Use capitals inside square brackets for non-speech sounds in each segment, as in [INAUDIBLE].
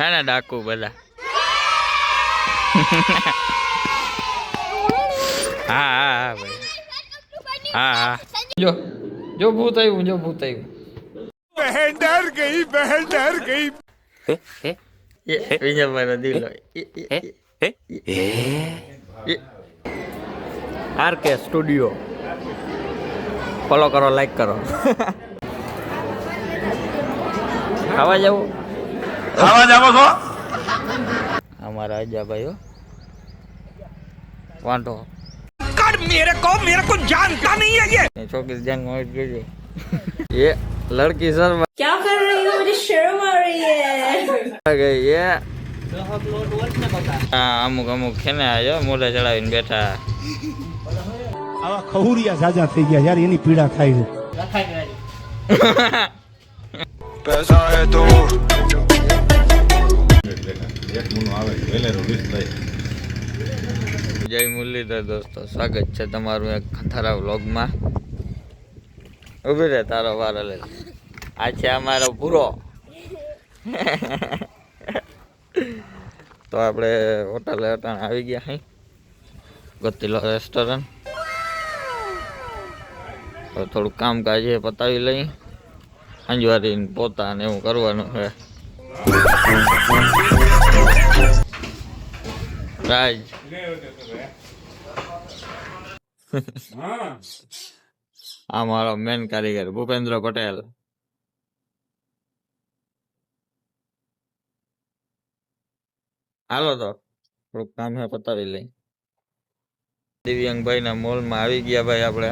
Mana ada aku bala. [LAUGHS] ah, ah, ah, ah. ah. Jo, jo buta ibu, jo buta ibu. Bahan dar gay, bahan dar gay. Eh, eh, ini apa nanti lo? Eh, eh, eh. eh. eh. RK Studio. Follow karo like karo. [LAUGHS] Kawan jauh. खावा जाओ को અમારા અજાભાઈઓ વાંધો कर मेरे को मेरे को जानता नहीं है ये એ ચોકીસ ધ્યાન હોય જોજો [LAUGHS] એ લડકી સર क्या कर रही हो मुझे शर्म आ रही है ગઈ એ હા અમુક અમુક ખેને આવ્યો મોઢે ચડાવીને બેઠા આવા ખહુરિયા સાજા થઈ ગયા યાર એની પીડા થાય છે [LAUGHS] આવે જય મુરલીધર દોસ્તો, સ્વાગત છે તમારું એક ખથારા વ્લોગમાં. ઊભી રહે તારો વારો લે આ છે અમારો પૂરો તો આપણે હોટલે અટાણ આવી ગયા હઈ. ગતિલો રેસ્ટોરન્ટ તો થોડું કામકાજ એ પતાવી લઈ. અંજવારીને પોતાને એવું કરવાનું છે. રાજ. આ મારો મેન કારીગર ભૂપેન્દ્ર પટેલ. હાલો તો થોડુંક કામ હે પતાવી લઈ. દિવ્યાંગભાઈ ના મોલમાં આવી ગયા ભાઈ આપણે.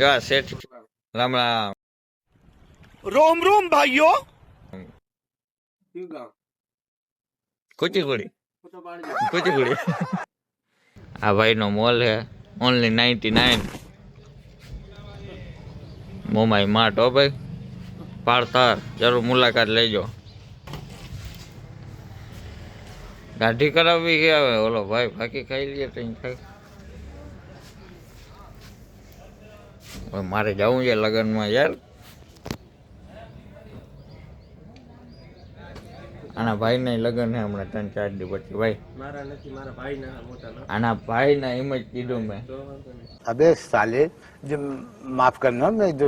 જા શેઠ રામ રામ. રોમ રોમ ભાઈઓ. કુચી કુડી કુચીકુડી આ ભાઈનો મોલ હે ઓનલી નાઇન્ટી નાઇન મોમાઈ માટ, હો ભાઈ. પાડતાર જરૂર મુલાકાત લેજો. ગાંઠી કરાવવી કે આવે ઓલો ભાઈ ફાકી ખાઈ લઈએ તો ખાઈ મારે જવું છે લગ્નમાં યાર. આના ભાઈ ભાઈના લગ્ન છે હમણાં ત્રણ ચાર દિવસ પછી. ભાઈ મારા નથી મારા એમ જ કીધું મેં. અબે સાલે જે માફ કરના મેં જો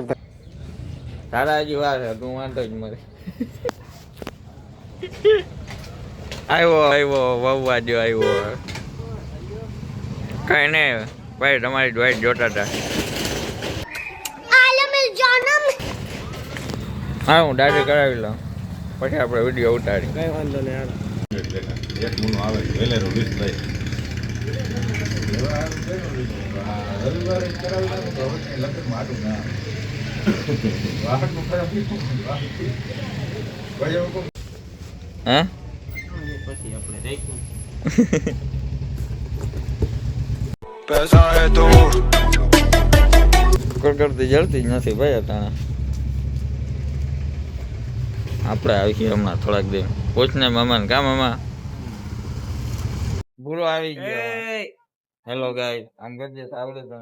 તારા હજી વાર છે તું વાંધો જ મરે આવ્યો આવ્યો વવવા જો આવ્યો કઈ નહીં ભાઈ તમારી ડોઈ જોતા હતા. હા હું ડાયરી કરાવી લઉં. પછી આપણે વીડિયો ઉતારી કઈ વાંધો નહીં હાલ. એક મહિનો તો. હવે લગ્ન મારું ના વાહકનું ખરાબ આપણે આવી છીએ હમણાં થોડાક દિન પૂછને મામા કા મામા? ભૂરો આવી ગયો. હેલો ગાઈસ આમ કરજે તો આવડે તને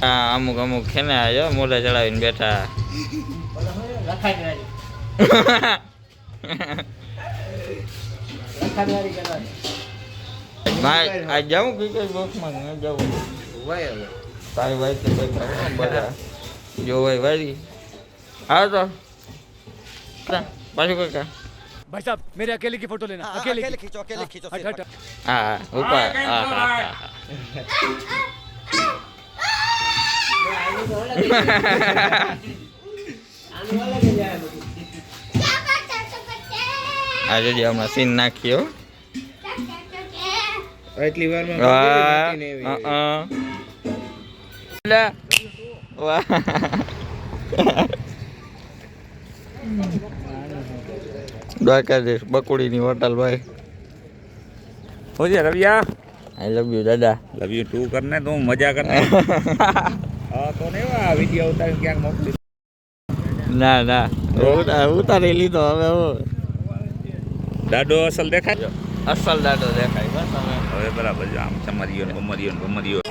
હા અમુક અમુક ખેને આવ્યો મોઢે ચડાવીને બેઠા. [LAUGHS] ભાઈ આ જાઉં કે કઈ બોક્સમાં ન જાઉં. તારી ભાઈ તો બેઠા હો બધા. જો ભાઈ ભાઈ હા તો કા, પાછું કઈ કા ભાઈ સાહેબ મેરે અકેલે की फोटो लेना अकेले खींचो अकेले खींचो હા હા ઉપર હા હા હા આ જોજે હમણાં સીન નાખ્યો એટલી વારમાં વાહ અ લે વાહ [LAUGHS] [LAUGHS] દ્વારકાધીશ બકુડીની હોટલ ભાઈ. હોજે રવિયા. આઈ લવ યુ દાદા. લવ યુ ટુ કરને તો મજા કરને. [LAUGHS] હા તો ને આ વિડિયો ઉતારી ક્યાંક મોકલી. ના ના. ઉતાર ઉતારી લીધો હવે હું. દાડો અસલ દેખાય? અસલ દાડો દેખાય બસ હવે. હવે બરાબર છે આમ ચમરીયો ને ગમરિયો ને ગમરિયો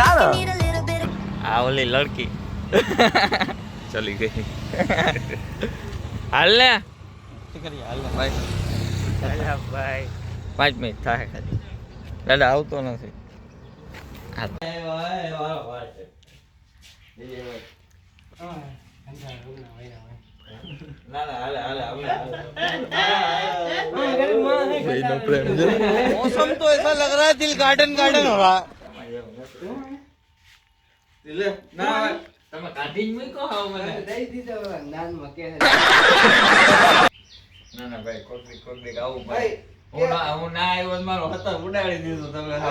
ના ના. આ ઓલી લડકી. [LAUGHS] ચલી ગઈ હાલ ને શું કરીએ હાલ ને ભાઈ ભાઈ પાંચ મિનિટ થાય ખાલી દાદા આવતો નથી હા. ના ના હાલે હાલે હાલે ભાઈનો પ્રેમ છે मौसम तो ऐसा लग रहा है दिल गार्डन गार्डन हो रहा લે ના તમે કાઢી જ મૂકો હાવ મને. ના ના ભાઈ કોક દી કોક દી આવું ભાઈ હું ના હું ના આવ્યો તો મારો હતર ઉડાડી દીધો તમે [LAUGHS]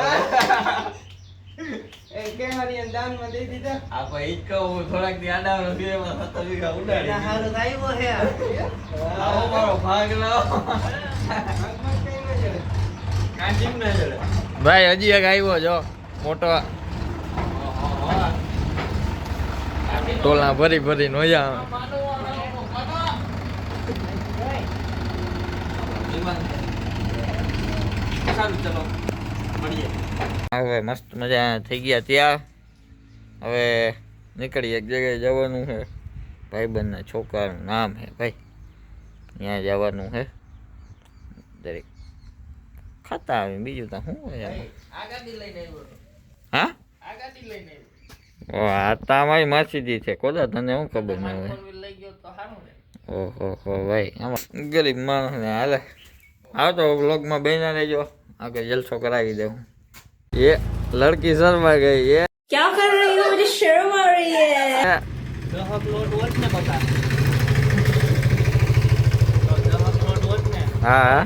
દીધા. આ ભાઈ ઈ જ કહું થોડાક દી આડાવડો થયો એમાં હતર વીઘા ઉડાડી દીધો. આવો મારો ભાગ લાવો. ભાઈ હજી એક આવ્યો જો મોટો. ટોલા ભરી ભરી નોયા હવે મસ્ત મજા થઈ ગયા ત્યાં. હવે નીકળી એક જગ્યાએ જવાનું છે. ભાઈબંધના છોકરાનું નામ છે ભાઈ. ત્યાં જવાનું છે. દરેક ખાતા આવે બીજું તો શું હા? આ તામારી મસ્જિદી છે. કોદા તને શું ખબર ન હોય? ઓહો હો ભાઈ આમાં ગરીબ માણસને હાલે. આવતો તો બ્લોગમાં બેના રહેજો. આગળ જલસો કરાવી દેવું એ લડકી શર્મા ગઈ એ. ક્યાં હા?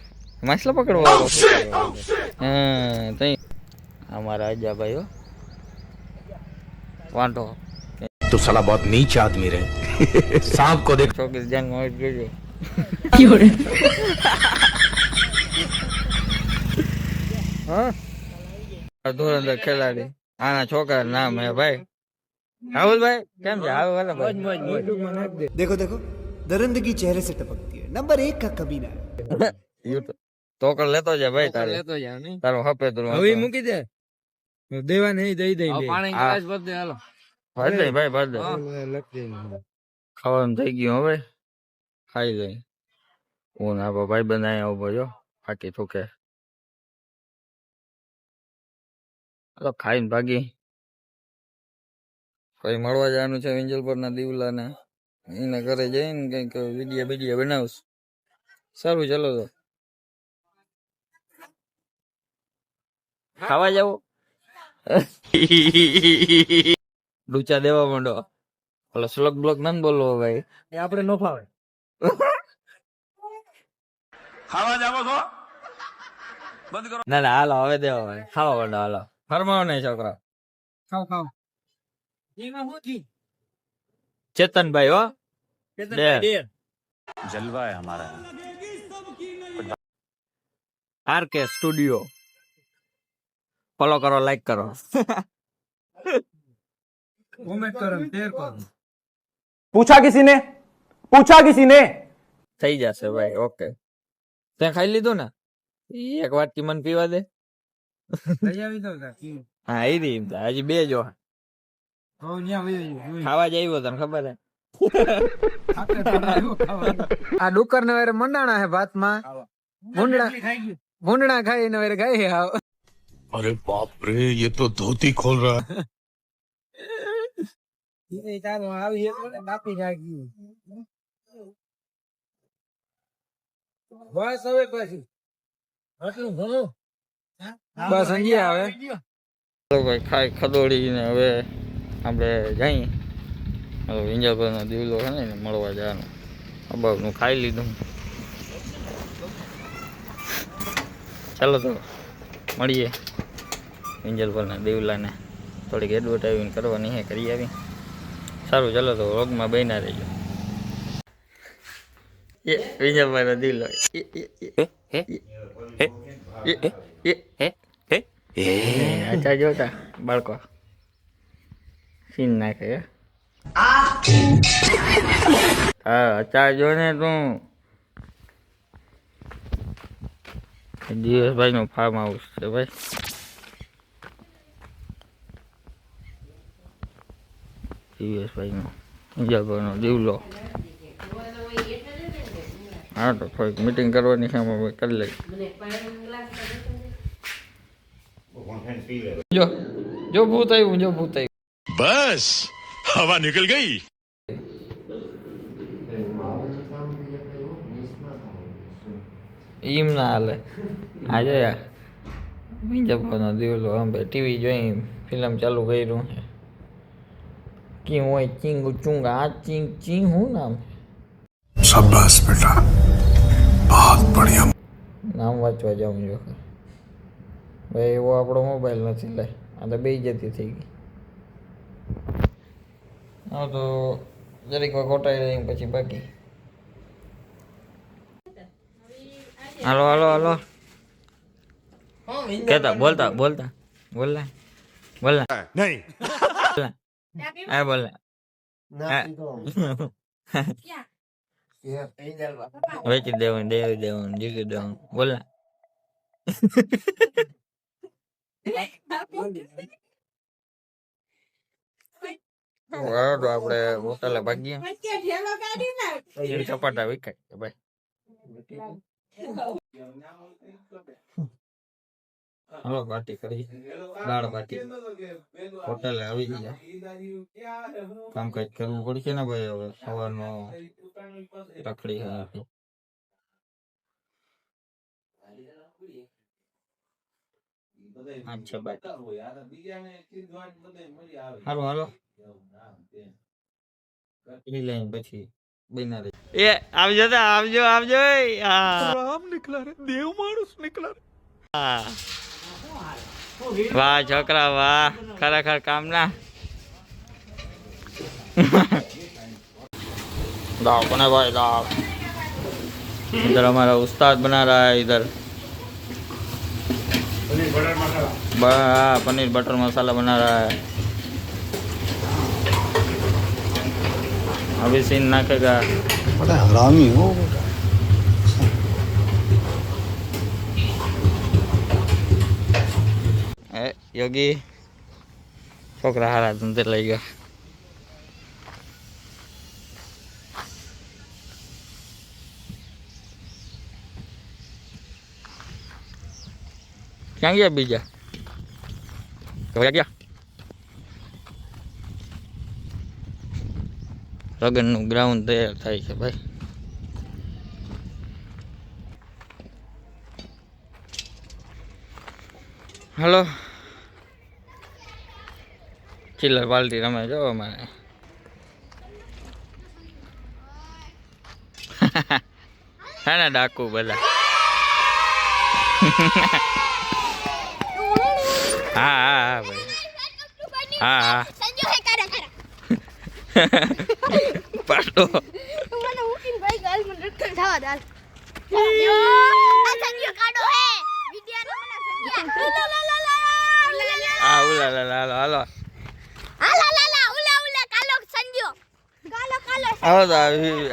માછલા પકડવા હા તઈ અમારા આજા ભાઈ હો વાંટો तो साला बहुत नीच आदमी रहे सांप को देख ચોકીસ ધ્યાન માં જોજો હા ધોરંદર ખેલાડી આના છોકરા નામ હે ભાઈ રાહુલભાઈ કેમ છે આવો વાલા ભાઈ देखो देखो दरिंदगी चेहरे से टपकती है नंबर एक का कमीना है યુટ્યુબ [LAUGHS] તોકર લેતો જાય ભાઈ તારે લેતો જાવ નહીં તારો હપે તો હવે મૂકી દે દેવા નહીં દઈ દઈ પાણી ગ્લાસ ભર દે હાલો ભર દે ભાઈ ભર દે ખાવાનું થઈ ગયું હવે ખાઈ લઈ હું ના ભાઈ બનાવી આવું ભાઈ બાકી ઠોકે તો ખાઈને ભાગી કઈ મળવા જવાનું છે વિંજલપુર ના દીવલા ને એના ઘરે જઈને કંઈક વીડિયો બીડીયો બનાવશ સારું ચલો તો ખાવા જાવ [LAUGHS] ડૂચા દેવા માંડો. ઓલો સ્લગ બ્લોક ના બોલવો ભાઈ. એ આપણે નો ફાવે. [LAUGHS] ખાવા જાવો છો? બંધ કરો. ના ના હાલો હવે દેવા ભાઈ. ખાવા માંડો હાલો. ફરમાવો નહીં છોકરા. ખાવ ખાવ ચેતનભાઈ હો. જલવા હે હમારા આર કે સ્ટુડિયો. ફોલો કરો લાઈક કરો. કોમેન્ટ કરો શેર કરો. પૂછા કિસીને પૂછા કિસીને થઈ જશે ભાઈ ઓકે તે ખાઈ લીધું ને? એક વાટકી મને પીવા દે. હા એ રીમ હજી બે જો. ખાવા જ તને ખબર હે? આ ડુક્કર ને વેરે મંડાણા હે ભાતમાં ભૂંડણા ભૂંડણા ખાઈ ને વેરે ગાય હાવ. अरे बाप रे ये तो धोती खोल रहा है એ તારું આવી એક વખત [LAUGHS] બાપી રાખી બસ હવે પછી આટલું ઘણું બસ અંજી આવે ચાલો ભાઈ ખાઈ ખદોડી ને હવે આપણે જઈએ હવે વિંજાભાઈનો દીવલો છે ને એને મળવા જવાનું અબાવનું ખાઈ લીધું ચાલો તો મળીએ વિંજલપરના દીવલાને થોડીક એડવર્ટાઇઝિંગ કરવાની હે કરી આવી. સારું ચાલો તો વ્લોગમાં બન્યા રહીજો. એ એ એ અચ્છા જોતા બાળકો. સીન નાખે હે? અચ્છા જો ને તું. દિવસભાઈ નું ફાર્મ હાઉસ છે ભાઈ. દિવ્યેશભાઈનો પૂજાભાઈનો જીવલો હા તો થોડીક મિટિંગ કરવાની છે અમે કરી લઈ જો જો ભૂત આવ્યું જો ભૂત આવ્યું બસ હવા નીકળ ગઈ એમ ના હાલે આજે બીજા ભાવનો દિવલો આમ ટીવી જોઈ ફિલ્મ ચાલુ કર્યું છે કી હોય ચીંગ ચુંગ આ ચીંગ ચીંગ હું નામ शाबाश बेटा बहुत बढ़िया નામ વાંચવા જાઉં જો ભાઈ એવો આપણો મોબાઈલ નથી લે આ તો બે જતી થઈ ગઈ હા તો જરીક વાર કોટાઈ રહી પછી બાકી હાલો હાલો હાલો કેતા બોલતા બોલતા બોલના બોલના नहीं બોલના હા. વેચી દેવાનું દેવી દેવું જીગી દેવું બોલના વાળો તો આપણે હોટલે ભાગીએ એ સપાટા વિકાય ભાઈ હાલો બાટી કરી. દાળ બાટી હોટેલ આવી ગયા. કામ કંઈક કરવું પડશે ને ભાઈ હવે સવારનો રખડી હા હાલો હાલો. એ પછી બના એ આવજો તો આવજો આવજો. આમ નીકળા રે દેવ માણસ નીકળા વાહ છોકરા વાહ ખરેખર કામના दाव बना भाई दाव इधर हमारा उस्ताद बना रहा है इधर ब- हाँ, पनीर बटर मसाला बना रहा है अभी सीन नाकेगा बड़ा हरामी हो યોગી છોકરા હારા ધંધે લઈ ગયા ક્યાં ગયા બીજા ગયા ગયા લગ્નનું ગ્રાઉન્ડ તૈયાર થાય છે ભાઈ હલો ચિલ્લર પાલટી રમે જો અમારે હે ને ડાકુ બધા હા હા હા ભાઈ હા હા પાડો હા ઉલા લા લા હાલો હાલો તો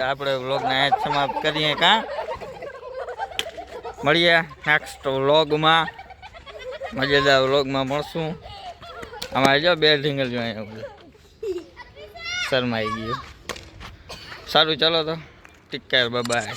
આપણે વ્લોગને અહીં સમાપ્ત કરીએ કાં? મળીએ નેક્સ્ટ વ્લોગમાં. મજેદાર વ્લોગમાં મળશું. અમારે જો બે ઢીંગલ જો અહીંયા શરમાઈ ગયું. સારું, ચાલો તો. Take care bye